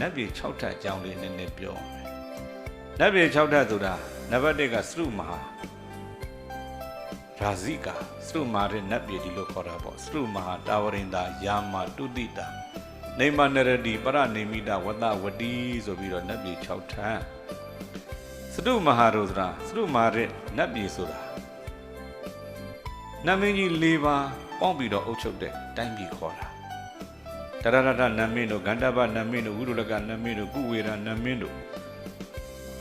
နတ်ပြည်6ထပ်အကြောင်းလေးနည်းနည်းပြောမယ်နတ်ပြည်6ထပ်ဆိုတာနံပါတ်1ကစရုမဟာရာဇိကာစရုမာရဲ့နတ်ပြည်ဒီလိုခေါ်တာပေါ့စရုမဟာတာဝရင်တာယာမတုတိတာနေမနရတိပရနေမိတာဝတ္တဝတိဆိုပြီးတော့နတ်ပြည်6ထပ်စရုမဟာရောဆိုတာစရုမာရဲ့နတ်ပြည်ဆိုတာနတ်မင်းကြီး၄ပါးပေါင်းပြီးတော့အုပ်ချုပ်တဲ့တိုင်းပြည်ခေါ်တာ တရရတနမင်းတို့ဂန္ဓဗနမင်းတို့ဝိရုလကနမင်းတို့ကုဝေရနမင်းတို့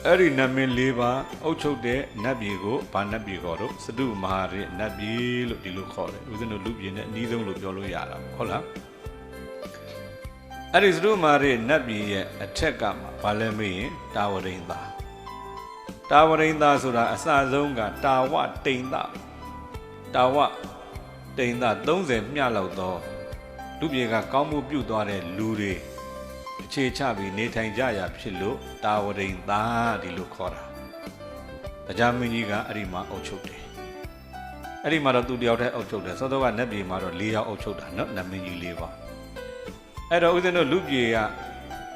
အဲ့ဒီနမင်း၄ပါးအုပ်ချုပ်တဲ့နတ်ပြည်ကိုဗာနတ်ပြည်ခေါ်တော့စတုမဟာရနတ်ပြည်လို့ဒီလိုခေါ်တယ်ဦးဇင်းတို့လူပြည်နဲ့အနည်းဆုံးလို့ပြောလို့ရတာဟုတ်လားအဲ့ဒီစတုမဟာရနတ်ပြည်ရဲ့အထက်ကမှာဗာလဲမေးရင်တာဝရိန်သာတာဝရိန်သာဆိုတာအစဆုံးကတာဝတိန်သာတာဝတိန်သာ30မျှလောက်သော လူပြေကကောင်းမှုပြုသွားတဲ့လူတွေအခြေချပြီးနေထိုင်ကြရဖြစ်လို့တာဝရိန်သားဒီလိုခေါ်တာတရားမင်းကြီးကအဲ့ဒီမှာအုပ်ချုပ်တယ်အဲ့ဒီမှာတော့သူတယောက်တည်းအုပ်ချုပ်တယ်စောစောကနတ်ပြည်မှာတော့၄ယောက်အုပ်ချုပ်တာနော်နတ်မင်းကြီး၄ပါးအဲ့တော့ဦးဇင်းတို့လူပြေက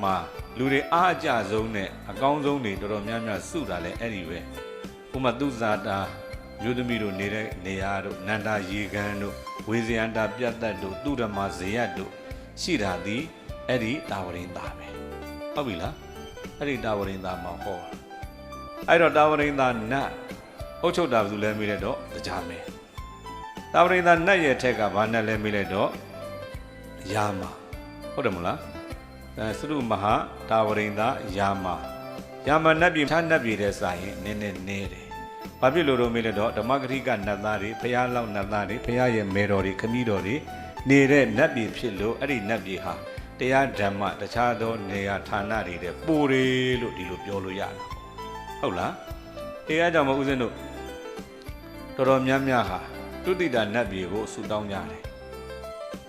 မှာလူတွေအားအကြဆုံးနဲ့အကောင်းဆုံးတွေတော်တော်များများစုတာလဲအဲ့ဒီပဲဥပမာသူဇာတာမြို့သမီးတို့နေတဲ့နေရာတို့နန္ဒာရေကန်တို့ ဝေဇယန္တာပြတ်တတ်တို့သူရမဇေယတ်တို့ရှိတာသည်အဲ့ဒီတာဝရင်သားပဲဟုတ်ပြီလားအဲ့ဒီတာဝရင်သားမှာဟောအဲ့တော့တာဝရင်သားနတ်အုတ်ချုပ်တာဘယ်သူလဲမေးလိုက်တော့တရားမဲတာဝရင်သားနတ်ရဲ့ထက်ကဘာနတ်လဲမေးလိုက်တော့ယာမဟုတ်တယ်မလားအဲသရုမဟာတာဝရင်သားယာမယာမနတ်ပြည်ဌာနတ်ပြည်တဲ့စာရင်နည်းနည်းနေတယ် ဘာဖြစ်လို့တော့မေးလဲတော့ဓမ္မဂရိကနတ်သားတွေဖះလောက်နတ်သားတွေဖះရဲ့မေတော်တွေခမည်းတော်တွေနေတဲ့နတ်ပြည်ဖြစ်လို့အဲ့ဒီနတ်ပြည်ဟာတရားဓမ္မတခြားသောနေရာဌာနတွေတဲ့ပိုတယ်လို့ဒီလိုပြောလို့ရတာဟုတ်လားအဲအားကြောင့်မဦးဇင်းတို့တော်တော်များများဟာတုတိတာနတ်ပြည်ကိုဆူတောင်းကြတယ်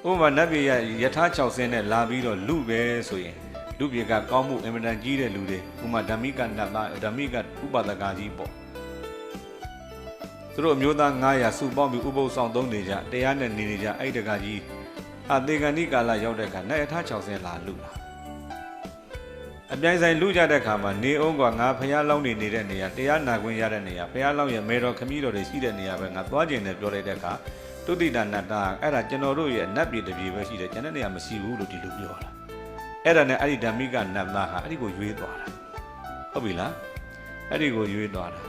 ဥပမာနတ်ပြည်ရယထာ6ဆင်းနဲ့လာပြီးတော့လူပဲဆိုရင်လူပြည်ကကောင်းမှုအင်မတန်ကြီးတဲ့လူတွေဥပမာဓမ္မိကနတ်သားဓမ္မိကဥပဒကကြီးပေါ့ သူတို့အမျိုးသား900စုပေါင်းပြီးဥပုသ်ဆောင်သုံးနေကြတရားနဲ့နေနေကြအဲ့တကကြီးအသေကဏိကာလရောက်တဲ့အခါနိုင်ထ60လာလူလာအပြိုင်ဆိုင်လူကြတဲ့အခါမှာနေအောင်ကငါဖះလောင်းနေနေတဲ့နေရာတရားနာခွင့်ရတဲ့နေရာဖះလောင်းရဲ့မေတော်ခမည်းတော်တွေရှိတဲ့နေရာပဲငါသွားကျင်တယ်ပြောလိုက်တဲ့အခါတုတိတနတ္တအဲ့ဒါကျွန်တော်တို့ရဲ့နတ်ပြည်တစ်ပြည်ပဲရှိတယ်ကျန်တဲ့နေရာမရှိဘူးလို့ဒီလိုပြောတာအဲ့ဒါနဲ့အဲ့ဒီဓမ္မိကနတ်သားဟာအဲ့ဒီကိုရွေးသွားတာဟုတ်ပြီလားအဲ့ဒီကိုရွေးသွားတာ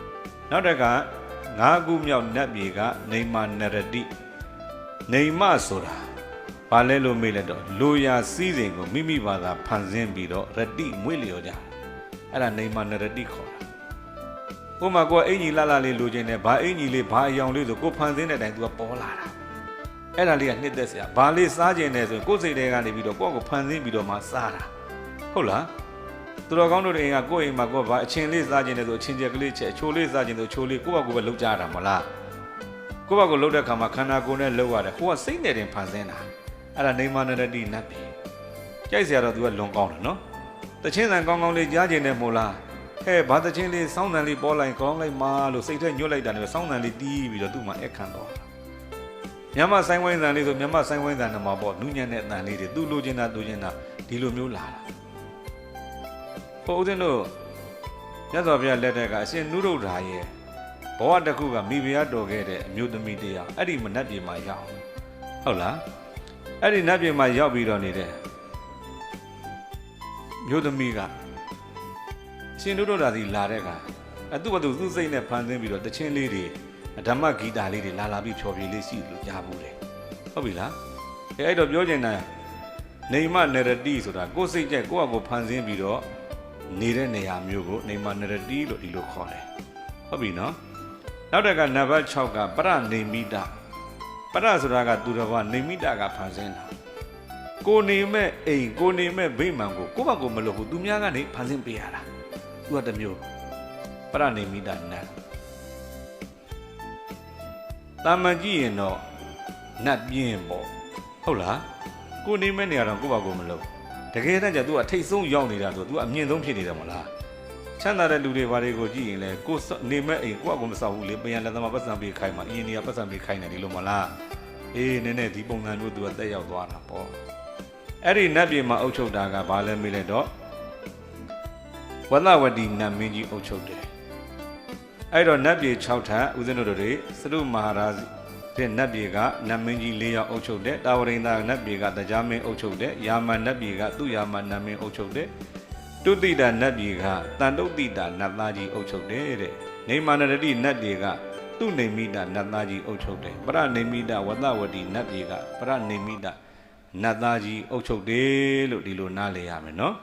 နောက်တစ်ခါ ငါးခုမြောက်နတ်ပြည်ကနေမနရတိနေမဆိုတာဘာလဲလို့မေးလိုက်တော့လူရာစည်းစိမ်ကိုမိမိဘာသာဖန်ဆင်းပြီးတော့ရတိမွေ့လျော်ကြအဲ့ဒါနေမနရတိခေါ်တာဥပမာကိုကအင်ကြီးလှလှလေးလိုချင်တယ်ဘာအင်ကြီးလေးဘာအယောင်လေးဆိုကိုဖန်ဆင်းတဲ့အတိုင်း तू ကပေါ်လာတာအဲ့ဒါလေးကနှစ်သက်စရာဘာလေးစားကျင်တယ်ဆိုရင်ကိုယ်စိတ်ထဲကနေပြီးတော့ကိုယ့်ကိုဖန်ဆင်းပြီးတော့မှစားတာဟုတ်လား သူတော်ကောင်းတို့တွေအိမ်ကကိုယ့်အိမ်မှာကိုယ်ဘာအချင်းလေးစားခြင်းလဲဆိုအချင်းချက်ကလေးချက်အချိုလေးစားခြင်းဆိုအချိုလေးကိုယ့်ဘာကိုယ်ပဲလှုပ်ကြတာမလားကိုယ့်ဘာကိုယ်လှုပ်တဲ့ခါမှာခန္ဓာကိုယ်နဲ့လှုပ်ရတယ်ကိုကစိတ်နဲ့တင်ဖန်ဆင်းတာအဲ့ဒါနေမနရတိနတ်ပြီကြိုက်စရာတော့ तू ကလွန်ကောင်းတယ်နော်တချင်းဆန်ကောင်းကောင်းလေးကြားခြင်းနဲ့မို့လားဟဲ့ဘာတချင်းလေးစောင်းတန်လေးပေါ်လိုက်ကောင်းလိုက်မာလို့စိတ်ထဲညွတ်လိုက်တာနဲ့စောင်းတန်လေးတီးပြီးတော့သူ့မှာအခန့်တော့မြမဆိုင်ဝိုင်းတန်လေးဆိုမြမဆိုင်ဝိုင်းတန်နဲ့မှာပေါ့နုညံ့တဲ့အတန်လေးတွေသူ့လိုချင်တာသူချင်တာဒီလိုမျိုးလာတာ ဟိုဦးဇင်းတို့မြတ်စွာဘုရားလက်ထက်ကအရှင်နုရုဒ္ဓါရဲ့ဘဝတစ်ခုကမိဖုရားတော်ခဲ့တဲ့အမျိုးသမီးတရားအဲ့ဒီမနတ်ပြည်မှာရောက်ဟုတ်လားအဲ့ဒီနတ်ပြည်မှာရောက်ပြီးတော့နေတဲ့မျိုးသမီးကအရှင်နုရုဒ္ဓါစီလာတဲ့ကအတူတူသူ့စိတ်နဲ့ဖန်ဆင်းပြီးတော့တချင်းလေးတွေဓမ္မဂီတာလေးတွေလာလာပြီးဖြော်ပြလေးရှိလို့ကြားဘူးတယ်ဟုတ်ပြီလားအဲအဲ့တော့ပြောချင်တာနေမနရတိဆိုတာကိုယ်စိတ်ကြိုက်ကိုယ့်အကိုဖန်ဆင်းပြီးတော့ နေတဲ့နေရာမျိုးကိုနေမနရတိလို့ဒီလိုခေါ်တယ်ဟုတ်ပြီနော်နောက်တက်ကနံပါတ်6ကပရနေမိတာပရဆိုတာကသူတော်ဘာနေမိတာကဖန်ဆင်းတာကိုနေမဲ့အိမ်ကိုနေမဲ့ဗိမာန်ကိုကိုယ့်ဘက်ကိုမလုပ်ဘူးသူများကနေဖန်ဆင်းပေးရတာသူကတစ်မျိုးပရနေမိတာနတ်တာမန်ကြည့်ရင်တော့နတ်ပြင်းပေါ့ဟုတ်လားကိုနေမဲ့နေရာတော့ကိုယ့်ဘက်ကိုမလုပ် တကယ်တမ်းကျ तू အထိတ်ဆုံးရောက်နေတာဆို तू အမြင့်ဆုံးဖြစ်နေတယ်မလားချမ်းသာတဲ့လူတွေဘာတွေကိုကြည့်ရင်လဲကိုယ်နေမဲ့အိမ်ကိုယ့်အကူမဆောက်ဘူးလေပြန်လက်သမားပတ်စံပေးခိုင်းမှာအင်းနေရပတ်စံပေးခိုင်းတယ်ဒီလိုမလားအေးနည်းနည်းဒီပုံစံမျိုး तू ကတက်ရောက်သွားတာပေါ့အဲ့ဒီနတ်ပြည်မှာအုပ်ချုပ်တာကဘာလဲမေးလိုက်တော့ ဝဒဝတီနတ်မင်းကြီးအုပ်ချုပ်တယ်အဲ့တော့နတ်ပြည်6ထပ်ဦးဇင်းတို့တွေသရုမဟာရာ ဇတဲ့နတ်ပြည်ကနတ်မင်းကြီး၄ယောက်အုပ်ချုပ်တယ်တာဝရိန္ဒာနတ်ပြည်ကတရားမင်းအုပ်ချုပ်တယ်ယာမန်နတ်ပြည်ကသူ့ယာမန်နတ်မင်းအုပ်ချုပ်တယ်တုတိတာနတ်ပြည်ကတန်တုတ်တိတာနတ်သားကြီးအုပ်ချုပ်တယ်တဲ့နေမာနရတိနတ်ပြည်ကသူ့နေမိတာနတ်သားကြီးအုပ်ချုပ်တယ်ပရနေမိတာဝဒဝတီနတ်ပြည်ကပရနေမိတာနတ်သားကြီးအုပ်ချုပ်တယ်လို့ဒီလိုနားလည်ရမယ်နော်